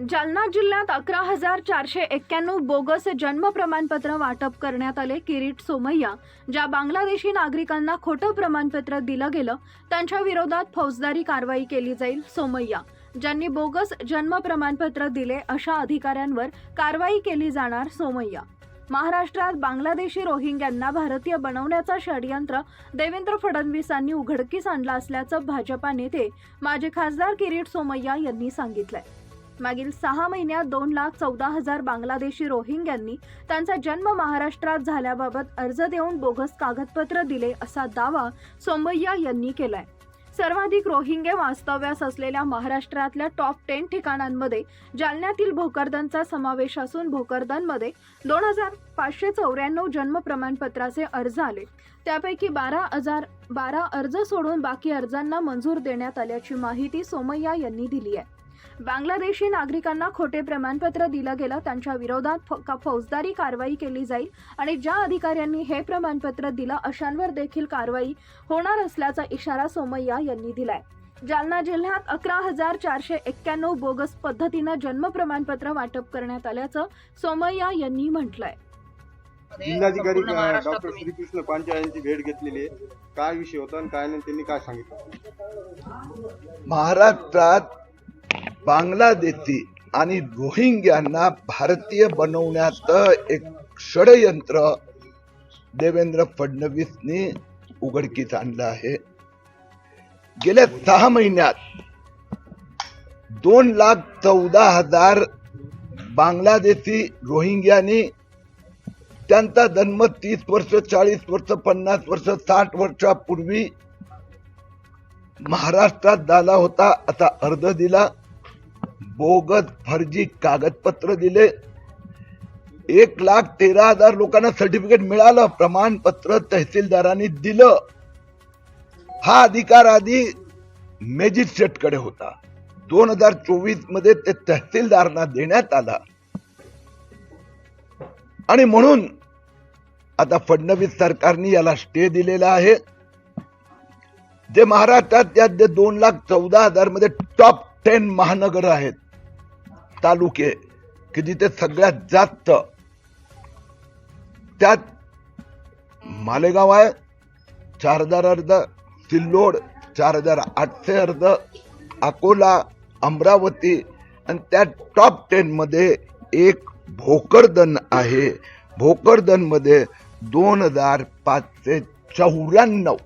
जालना जिल्ह्यात अकरा हजार चारशे एक्क्याण्णव बोगस जन्म प्रमाणपत्र वाटप करण्यात आले. किरीट सोमय्या ज्या बांगलादेशी नागरिकांना खोटं प्रमाणपत्र दिलं गेलं त्यांच्या विरोधात फौजदारी कारवाई केली जाईल सोमय्या. ज्यांनी बोगस जन्म प्रमाणपत्र दिले अशा अधिकाऱ्यांवर कारवाई केली जाणार सोमय्या. महाराष्ट्रात बांगलादेशी रोहिंग्यांना भारतीय बनवण्याचा षडयंत्र देवेंद्र फडणवीसांनी उघडकीस आणला असल्याचं भाजपा नेते माजी खासदार किरीट सोमय्या यांनी सांगितलंय. मागील सहा महिन्यात दोन लाख चौदा हजार बांगलादेशी रोहिंग्यांनी त्यांचा जन्म महाराष्ट्रात झाल्याबाबत अर्ज देऊन बोगस कागदपत्र दिले असा दावा सोमय्या यांनी केलाय. सर्वाधिक रोहिंगे वास्तव्यास असलेल्या महाराष्ट्रातल्या टॉप टेन ठिकाणांमध्ये जालन्यातील भोकरदनचा समावेश असून भोकरदनमध्ये दोन हजार पाचशे चौऱ्याण्णव जन्म प्रमाणपत्राचे अर्ज आले. त्यापैकी बारा हजार बारा अर्ज सोडून बाकी अर्जांना मंजूर देण्यात आल्याची माहिती सोमय्या यांनी दिली आहे. बांगलादेशी नागरिकांना खोटे प्रमाणपत्र दिलं गेलं त्यांच्या विरोधात फौजदारी कारवाई केली जाईल आणि ज्या अधिकाऱ्यांनी हे प्रमाणपत्र दिलं अशांवर देखील कारवाई होणार असल्याचा इशारा सोमय्या यांनी दिलाय. जालना जिल्ह्यात अकरा हजार चारशे एक्क्याण्णव बोगस पद्धतीनं जन्म प्रमाणपत्र वाटप करण्यात आल्याचं सोमय्या यांनी म्हटलंय. जिल्हाधिकारी डॉक्टर श्रीकृष्ण पांचाळ यांची भेट घेतलेली आहे. काय विषय होता आणि काय नाही त्यांनी काय सांगितलं? महाराष्ट्रात बांगलादेशी आणि रोहिंग्यांना भारतीय बनवण्याचं एक षडयंत्र देवेंद्र फडणवीसनी उघडकीस आणलं आहे. गेल्या सहा महिन्यात दोन लाख चौदा हजार बांगलादेशी रोहिंग्यांनी त्यांचा जन्म तीस वर्ष चाळीस वर्ष पन्नास वर्ष साठ वर्षापूर्वी महाराष्ट्रात झाला होता असा अर्ज दिला. बोगद फर्जी कागदपत्र दिले. एक लाख तेरा हजार लोकांना सर्टिफिकेट मिळालं प्रमाणपत्र तहसीलदारांनी दिलं. हा अधिकार आधी मॅजिस्ट्रेटकडे होता. दोन हजार चोवीसमध्ये ते तहसीलदारांना देण्यात आला. आणि म्हणून आता फडणवीस सरकारने याला स्टे दिलेला आहे. जे महाराष्ट्रात त्यात जे दोन लाख चौदा हजारमध्ये टॉप टेन महानगर आहेत. तालुके की जिथे सगळ्यात जास्त त्यात मालेगाव आहे चार हजार अर्ध सिल्लोड चार हजार आठशे अर्ध अकोला अमरावती आणि त्या टॉप टेनमध्ये एक भोकरदन आहे. भोकरदनमध्ये दोन हजार पाचशे चौऱ्याण्णव.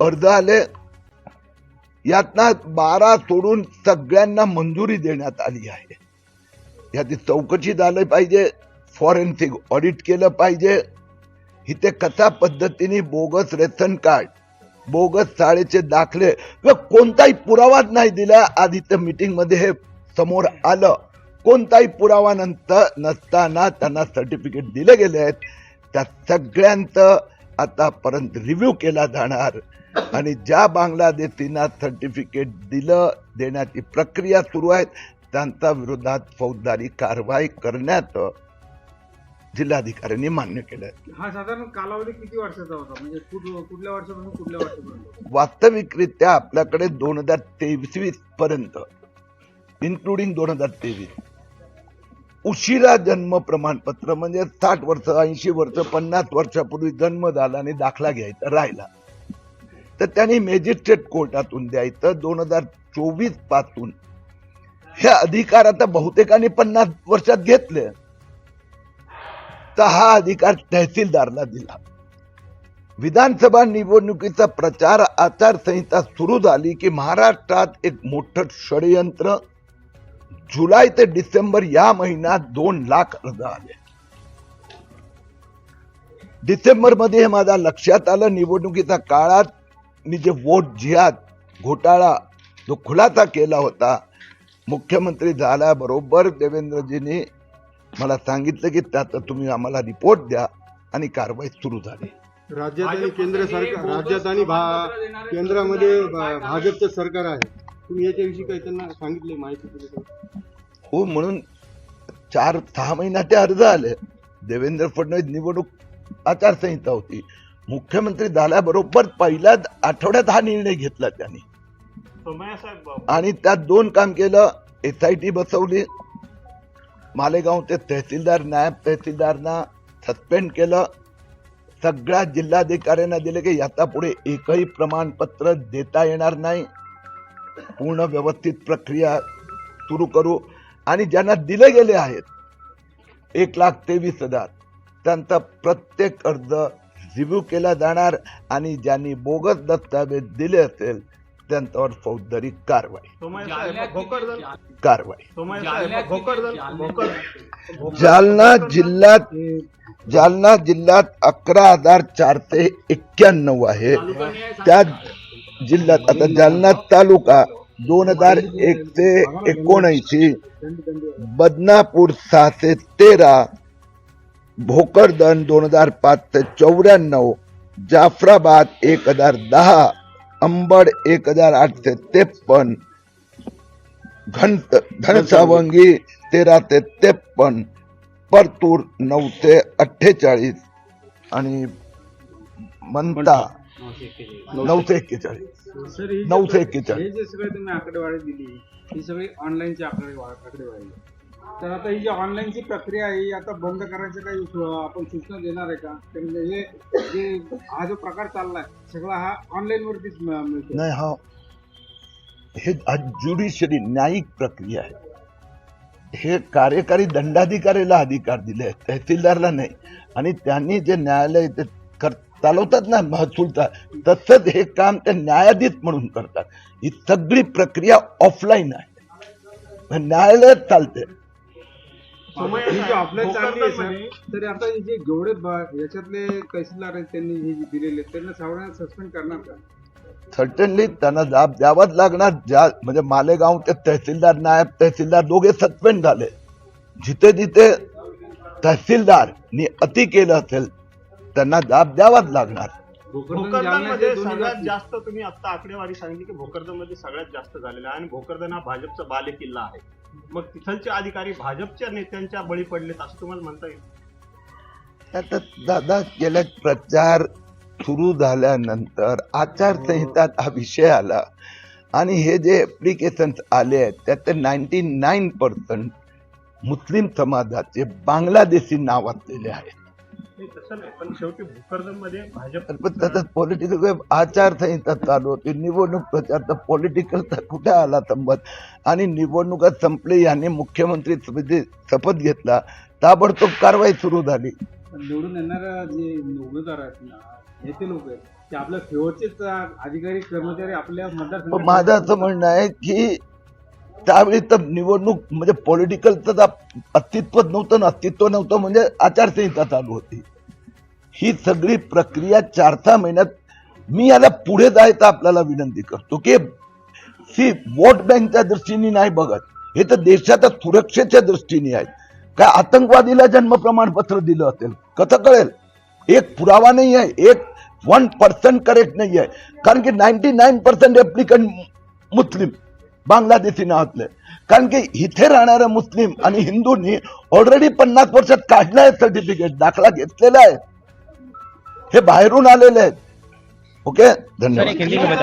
अर्ज आले यातना बारा सोडून सगळ्यांना मंजुरी देण्यात आली आहे. याची चौकशी झालं पाहिजे फॉरेन्सिक ऑडिट केलं पाहिजे. इथे कशा पद्धतीने बोगस रेशन कार्ड बोगस शाळेचे दाखले किंवा कोणताही पुरावाच नाही दिला आज इथं मीटिंगमध्ये हे समोर आलं. कोणताही पुरावा नंतर नसताना त्यांना सर्टिफिकेट दिले गेले आहेत. त्या सगळ्यांचं आतापर्यंत रिव्ह्यू केला जाणार. आणि ज्या बांगलादेशींना सर्टिफिकेट दिलं देण्याची प्रक्रिया सुरू आहे त्यांच्या विरोधात फौजदारी कारवाई करण्यात जिल्हाधिकाऱ्यांनी मान्य केलं हा साधारण कालावधी किती वर्षाचा होता? म्हणजे कुठ- कुठल्या वर्षापासून कुठल्या वर्षापर्यंत वास्तविकरित्या आपल्याकडे दोन हजार तेवीस पर्यंत इन्क्लुडिंग दोन हजार तेवीस उशिरा जन्म प्रमाणपत्र म्हणजे साठ वर्ष ऐंशी वर्ष पन्नास वर्षापूर्वी जन्म झाला आणि दाखला घ्यायचा राहिला. तर त्यांनी मॅजिस्ट्रेट कोर्टातून द्यायचं दोन हजार चोवीसपासून. हे अधिकार आता बहुतेकांनी पन्नास वर्षात घेतले. तर हा अधिकार तहसीलदारला दिला. विधानसभा निवडणुकीचा प्रचार आचारसंहिता सुरू झाली की महाराष्ट्रात एक मोठं षडयंत्र जुलै ते डिसेंबर या महिन्यात दोन लाख अर्ज आले. डिसेंबरमध्ये हे माझ्या लक्षात आलं निवडणुकीच्या काळात मी जे वोट जिहाद घोटाळा जो खुलासा केला होता मुख्यमंत्री झाल्याबरोबर देवेंद्रजींनी मला सांगितलं की त्याचा तुम्ही आम्हाला रिपोर्ट द्या आणि कारवाई सुरू झाली. राज्यात आणि केंद्र सरकार राज्यात आणि भा- केंद्रामध्ये भा- भाजपचं सरकार आहे. तुम्ही याच्याविषयी काही त्यांना सांगितले माहिती दिली का? हो म्हणून चार सहा महिन्यात ते अर्ज आले. देवेंद्र फडणवीस निवडणूक आचारसंहिता होती. मुख्यमंत्री झाल्याबरोबर पहिल्याच आठवड्यात हा निर्णय घेतला त्यांनी. आणि त्यात दोन काम केलं. एस आय टी बसवली. मालेगावचे तहसीलदार नायब तहसीलदारना सस्पेंड केलं. सगळ्या जिल्हाधिकाऱ्यांना दिले की याचा पुढे एकही प्रमाणपत्र देता येणार नाही. पूर्ण व्यवस्थित प्रक्रिया सुरू करू. आणि ज्यांना दिले गेले आहेत एक लाख तेवीस हजार त्यांचा प्रत्येक अर्ज रिव्ह्यू केला जाणार आणि ज्यांनी बोगस दस्तावेज दिले असेल त्यांच्यावर फौजदारी कारवाई. कारवाई. जालना जिल्ह्यात जालना जिल्ह्यात अकरा हजार चारशे एक्क्याण्णव आहे. त्या जिल्ह्यात आता जालना तालुका दोन हजार एकशे एकोणऐंशी बदनापूर सहाशे तेरा भोकरदन दोन हजार पाचशे चौऱ्याण्णव जाफराबाद एक हजार दहा अंबड एक हजार आठशे त्रेपन्न घंट घनसावंगी तेरा ते त्रेपन्न परतूर नऊशे अठ्ठेचाळीस आणि मंता नऊशे एक्केचाळीस नऊशे एक्केचाळीस. आकडेवारी दिली ही सगळी ऑनलाईनची आकडे आकडेवारी. तर आता ही जी ऑनलाईनची प्रक्रिया आहे ही आता बंद करायचं काही आपण सूचना देणार आहे का? तर म्हणजे हे जे हा जो प्रकार चाललाय सगळा हा ऑनलाईनवरतीच मिळतो नाही हा. हे ज्युडिशरी न्यायिक प्रक्रिया आहे. हे कार्यकारी दंडाधिकारीला अधिकार दिले आहेत तहसीलदारला नाही. आणि त्यांनी जे न्यायालय ते कर चालवतात ना महसूलचा तसंच हे काम ते न्यायाधीश म्हणून करतात. ही सगळी प्रक्रिया ऑफलाईन आहे. न्यायालयात चालते. ही जी ऑफलाईन चालली आहे सर. तरी आता हे जे जेवढे ब- याच्यातले तहसीलदार आहेत त्यांनी हे जे दिलेले आहेत, त्यांना सावळ्यांना सस्पेंड करणार का? सर्टनली त्यांना जाब द्यावाच लागणार. ज्या म्हणजे मालेगाव ते तहसीलदार नायब तहसीलदार दोघे सस्पेंड झाले. जिथे जिथे तहसीलदारनी अति केलं असेल त्यांना जाब द्यावाच लागणार. भोकरदन जालना भोकरदनमध्ये दोन्ही सगळ्यात जाती- जास्त तुम्ही आता आकडेवारी सांगितली की भोकरदनमध्ये सगळ्यात जास्त झालेलं आहे आणि भोकरदन हा भाजपचा बालेकिल्ला आहे. मग तिथलचे अधिकारी भाजपच्या नेत्यांच्या बळी पडलेत असं तुम्हाला म्हणता येईल? आता दादा गेल्या प्रचार सुरू झाल्यानंतर आचारसंहितात हा विषय आला. आणि हे जे ऍप्लिकेशन आले आहेत त्यात नाईन्टी नाईन पर्सेंट मुस्लिम समाजाचे बांगलादेशी नाव असलेले आहेत. तसं नाही. पण शेवटी भाजप तर पण त्याच्यात पॉलिटिकल आचारसंहिता चालू होती. निवडणूक प्रचार तर पॉलिटिकल कुठे आला संबंध आणि निवडणुका संपली यांनी मुख्यमंत्री शपथ घेतला. ताबडतोब कारवाई सुरू झाली. निवडून येणाऱ्या जे उमेदवार आहेत ना नेते लोक आहेत. ते आपल्या फेवरचेच अधिकारी कर्मचारी आपल्या मतदार माझं असं म्हणणं आहे की त्यावेळी तर निवडणूक म्हणजे पॉलिटिकलचं तर अस्तित्व नव्हतं ना अस्तित्व नव्हतं म्हणजे आचारसंहिता चालू होती. ही सगळी प्रक्रिया चार सहा महिन्यात मी याला पुढे जायचं आपल्याला विनंती करतो की सी वोट बँकच्या दृष्टीने नाही बघत. हे तर देशाच्या सुरक्षेच्या दृष्टीने आहे. काय आतंकवादीला जन्म प्रमाणपत्र दिलं असेल कसं कळेल? एक पुरावा नाही आहे एक वन पर्सेंट करेक्ट नाही आहे. कारण की नाईन्टी नाईन पर्सेंट एप्लिकंट मुस्लिम. बांगलादेशी नावातले कारण की इथे राहणाऱ्या मुस्लिम आणि हिंदूंनी ऑलरेडी पन्नास वर्षात काढलं आहे सर्टिफिकेट दाखला घेतलेला आहे. हे बाहेरून आलेले आहेत. ओके धन्यवाद.